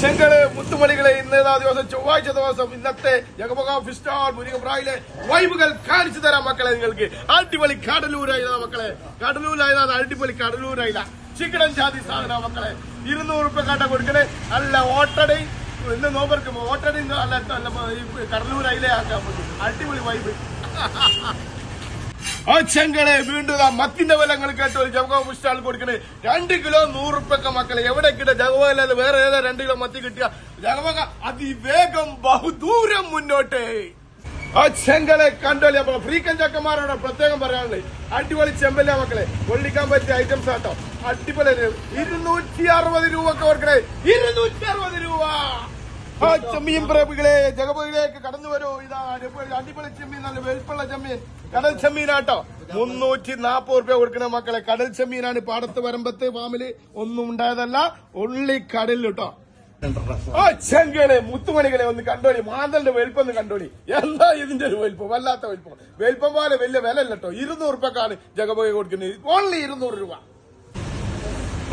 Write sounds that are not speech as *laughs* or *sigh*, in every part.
ചെങ്കൾ മുത്തുമണികളെ ഇന്നേതാ ദിവസം ചൊവ്വാഴ്ച ദിവസം ഇന്നത്തെ ജഗമക വൈബുകൾ കാണിച്ചു തരാം മക്കളെ നിങ്ങൾക്ക്. അടിപൊളി കടലൂരായില്ല മക്കളെ. കടലൂരായതാ അടിപൊളി കടലൂരായില്ല. ചിക്കടൻ ജാതി സാധന മക്കളെ. ഇരുന്നൂറ് ഉറുപ്പ കാട്ട കൊടുക്കണേ. അല്ല ഓട്ടടി. ഇന്ന് നോമ്പർക്ക് ഓട്ടടി അല്ല കടലൂരായില്ലേ അടിപൊളി വൈബ്. *laughs* ആ ചെങ്കളെ വീണ്ടും മത്തിന്റെ വിലങ്ങൾ കേട്ട് ഒരു ജവഹർ പുഷ്ടാൾ കൊടുക്കണേ. രണ്ട് കിലോ നൂറ് നൂറുപ്യൊക്കെ മക്കളെ എവിടെ കിട്ടുക? ജഗവല്ലാതെ വേറെ ഏതാ രണ്ട് കിലോ മത്തി കിട്ടിയ ജഗവക അതിവേഗം ബഹുദൂരം മുന്നോട്ട്. ആ ചെങ്കളെ കണ്ടോളി. അപ്പൊ ഫ്രീക്കൻ ചക്കന്മാരോട് പ്രത്യേകം പറയാനുള്ളത് അടിപൊളി ചെമ്പല്ല മക്കളെ. കൊള്ളിക്കാൻ പറ്റിയ ഐറ്റംസ് ആട്ടോ. അടിപൊളി ഇരുന്നൂറ്റി അറുപത് രൂപ ഒക്കെ ഇരുന്നൂറ്റി അറുപത് രൂപ. ആ ചെമ്മീൻ പ്രേമികളെ ജഗപതിയിലേക്ക് കടന്നു വരൂ. ഇതാ അടിപൊളി ചെമ്മീൻ നല്ല വെളുപ്പുള്ള ചെമ്മീൻ. കടൽ ചെമ്മീനാട്ടോ. മുന്നൂറ്റി നാപ്പത് റുപ്യ കൊടുക്കണ മക്കളെ കടൽ ചെമ്മീനാണ് പാടത്ത് വരമ്പത്ത് ഫാമിൽ. ഒന്നും ഉണ്ടായതല്ല ഉള്ളി കടലിൽ കേട്ടോ ചെങ്കളെ മുത്തുമണികളെ ഒന്ന് കണ്ടോളി. മാന്തലിന്റെ ഒന്ന് കണ്ടോളി. എന്താ ഇതിന്റെ ഒരു വലിപ്പം വല്ലാത്ത വലിപ്പം വലിപ്പം പോലെ വലിയ വില അല്ല ഇരുന്നൂറ് റുപ്യക്കാണ് ജഗപതി കൊടുക്കുന്നത്. ഓൺലി ഇരുന്നൂറ് രൂപ.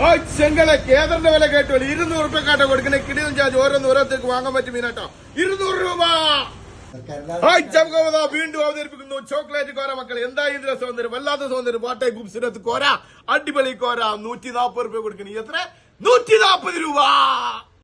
ആ ചെങ്കളെ കേന്ദ്രന്റെ വില കേട്ടോ ഇരുന്നൂറ് റുപ്യ കാട്ടോ കൊടുക്കണേ. കിടിയും ചാർജ് ഓരോന്ന് ഓരോരുത്തർക്ക് വാങ്ങാൻ പറ്റും മീനാട്ടോ. ഇരുന്നൂറ് രൂപ. വീണ്ടും അവതരിപ്പിക്കുന്നു. ചോക്ലേറ്റ് കോര മക്കൾ എന്താ ഇതിന്റെ സൗന്ദര്യം? വല്ലാത്ത സൗന്ദര്യം. പാട്ടേ ഗുപ്സിനത്ത് കോര. അടിപൊളി കോര. നൂറ്റി നാൽപ്പത് രൂപ കൊടുക്കണേ. എത്ര? നൂറ്റി നാൽപ്പത് രൂപ.